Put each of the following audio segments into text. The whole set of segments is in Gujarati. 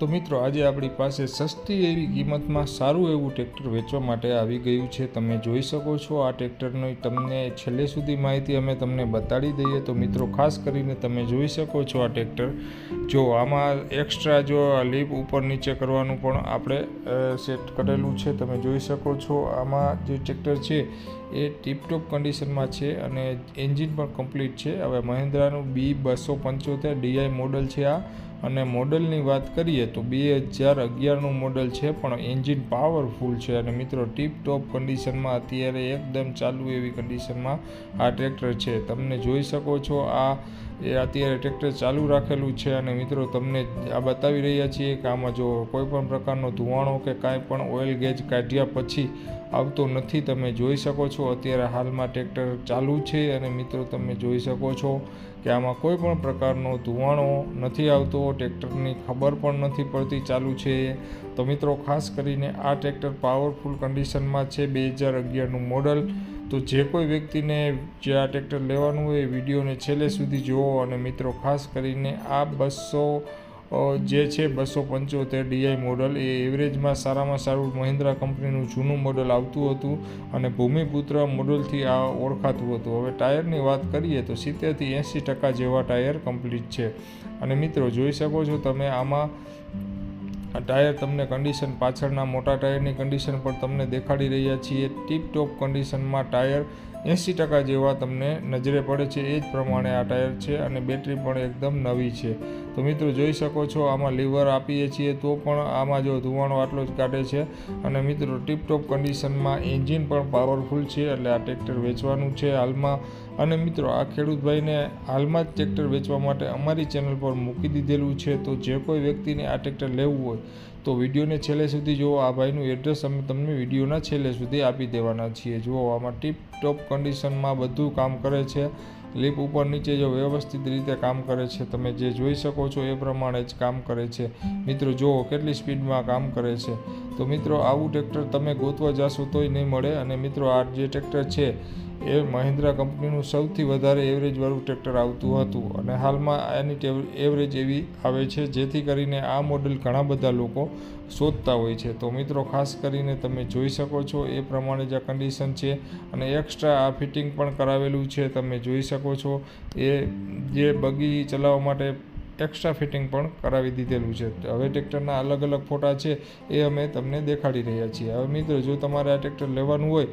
તો મિત્રો, આજે આપણી પાસે સસ્તી એવી કિંમતમાં સારું એવું ટ્રેક્ટર વેચવા માટે આવી ગયું છે. તમે જોઈ શકો છો આ ટ્રેક્ટરની તમને છેલ્લે સુધી માહિતી અમે તમને બતાડી દઈએ. તો મિત્રો, ખાસ કરીને તમે જોઈ શકો છો આ ટ્રેક્ટર. જો આમાં એક્સ્ટ્રા જો લીપ ઉપર નીચે કરવાનું પણ આપણે સેટ કરેલું છે. તમે જોઈ શકો છો આમાં જે ટ્રેક્ટર છે એ ટીપટોપ કન્ડિશનમાં છે અને એન્જિન પણ કમ્પ્લીટ છે. હવે મહિન્દ્રાનું બી બસો પંચોતેર ડીઆઈ મોડલ છે આ. અને મોડલની વાત કરીએ તો બે હજાર અગિયારનું મોડલ છે, પણ એન્જિન પાવરફુલ છે અને મિત્રો ટીપ ટોપ કન્ડિશનમાં અત્યારે એકદમ ચાલુ એવી કન્ડિશનમાં આ ટ્રેક્ટર છે. તમને જોઈ શકો છો આ એ અત્યારે ટ્રેક્ટર ચાલુ રાખેલું છે અને મિત્રો તમને આ બતાવી રહ્યા છીએ કે આમાં જો કોઈ પણ પ્રકારનો ધુવાણો કે કાંઈ પણ ઓઇલ ગેજ કાઢ્યા પછી આવતો નથી, તમે જોઈ શકો છો. અત્યારે હાલમાં ટ્રેક્ટર ચાલુ છે અને મિત્રો તમે જોઈ શકો છો કે આમાં કોઈ પણ પ્રકારનો ધુવાણો નથી આવતો, ટ્રેક્ટરની ખબર પણ નથી પડતી ચાલુ છે. તો મિત્રો ખાસ કરીને આ ટ્રેક્ટર પાવરફુલ કન્ડિશનમાં છે, બે હજાર અગિયારનું મોડલ. તો જે કોઈ વ્યક્તિને જે આ ટ્રેક્ટર લેવાનું હોય એ વિડીયોને છેલ્લે સુધી જુઓ અને મિત્રો, ખાસ કરીને આ બસો જે છે બસો પંચોતેર ડીઆઈ મોડલ, એ એવરેજમાં સારામાં સારું મહિન્દ્રા કંપનીનું જૂનું મોડલ આવતું હતું અને ભૂમિપુત્ર મોડલથી આ ઓળખાતું હતું. હવે ટાયરની વાત કરીએ તો સિત્તેરથી એંસી ટકા જેવા ટાયર કમ્પ્લીટ છે. અને મિત્રો, જોઈ શકો છો તમે આમાં ટાયર તમને કન્ડિશન પાછળના મોટા ટાયરની કન્ડિશન પણ તમને દેખાડી રહ્યા છીએ. ટીપ ટોપ કન્ડિશનમાં ટાયર એંસી ટકા જેવા તમને નજરે પડે છે. એ જ પ્રમાણે આ ટાયર છે અને બેટરી પણ એકદમ નવી છે. તો મિત્રો જોઈ શકો છો, આમાં લીવર આપીએ છીએ તો પણ આમાં જો ધુવાણો આટલો જ કાઢે છે. અને મિત્રો ટીપટોપ કન્ડિશનમાં એન્જિન પણ પાવરફુલ છે, એટલે આ ટ્રેક્ટર વેચવાનું છે હાલમાં. અને મિત્રો આ ખેડૂતભાઈને હાલમાં જ ટ્રેક્ટર વેચવા માટે અમારી ચેનલ પર મૂકી દીધેલું છે, તો જે કોઈ વ્યક્તિને આ ટ્રેક્ટર લેવું હોય તો વિડીયોને છેલ્લે સુધી જુઓ, આ ભાઈનું એડ્રેસ અમે તમને વિડીયોના છેલ્લે સુધી આપી દેવાના છીએ. જુઓ, આમાં ટીપ ટોપ કન્ડિશનમાં બધું કામ કરે છે. લીપ ઉપર નીચે જો વ્યવસ્થિત રીતે કામ કરે છે, તમે જે જોઈ શકો છો એ પ્રમાણે જ કામ કરે છે. મિત્રો, જુઓ કેટલી સ્પીડમાં કામ કરે છે. તો મિત્રો, આવું ટ્રેક્ટર તમે ગોતવા જાશો તોય નહીં મળે અને મિત્રો, આ જે ટ્રેક્ટર છે એ મહિન્દ્રા કંપનીનું સૌથી વધારે એવરેજવાળું ટ્રેક્ટર આવતું હતું અને હાલમાં એની એવરેજ એવી આવે છે, જેથી કરીને આ મોડલ ઘણા બધા લોકો શોધતા હોય છે. તો મિત્રો, ખાસ કરીને તમે જોઈ શકો છો, એ પ્રમાણે જ આ કન્ડિશન છે અને એક્સ્ટ્રા આ ફિટિંગ પણ કરાવેલું છે. તમે જોઈ શકો છો, એ જે બગી ચલાવવા માટે એક્સ્ટ્રા ફિટિંગ પણ કરાવી દીધેલું છે. હવે ટ્રેક્ટરના અલગ અલગ ફોટા છે એ અમે તમને દેખાડી રહ્યા છીએ. હવે મિત્રો, જો તમારે આ ટ્રેક્ટર લેવાનું હોય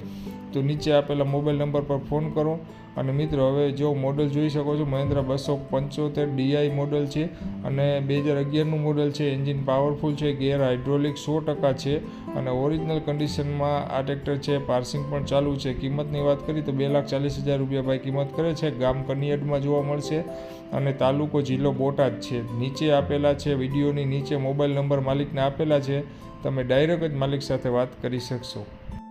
તો નીચે આપેલા મોબાઈલ નંબર પર ફોન કરો. અને મિત્રો, હવે જો મોડલ જોઈ શકો છો, મહિન્દ્રા બસો પંચોતેર ડીઆઈ મોડલ છે અને બે હજાર અગિયારનું મોડલ છે. એન્જિન પાવરફુલ છે, ગેર હાઇડ્રોલિક સો ટકા છે અને ઓરિજિનલ કન્ડિશનમાં આ ટ્રેક્ટર છે, પાર્સિંગ પણ ચાલુ છે. કિંમતની વાત કરીએ તો બે લાખ ચાલીસ હજાર રૂપિયા ભાઈ કિંમત કરે છે. ગામ કનિયડમાં જોવા મળશે અને તાલુકો જિલ્લો બોટાદ છે. નીચે આપેલા છે, વિડીયોની નીચે મોબાઈલ નંબર માલિકને આપેલા છે. તમે ડાયરેક્ટ જ માલિક સાથે વાત કરી શકશો.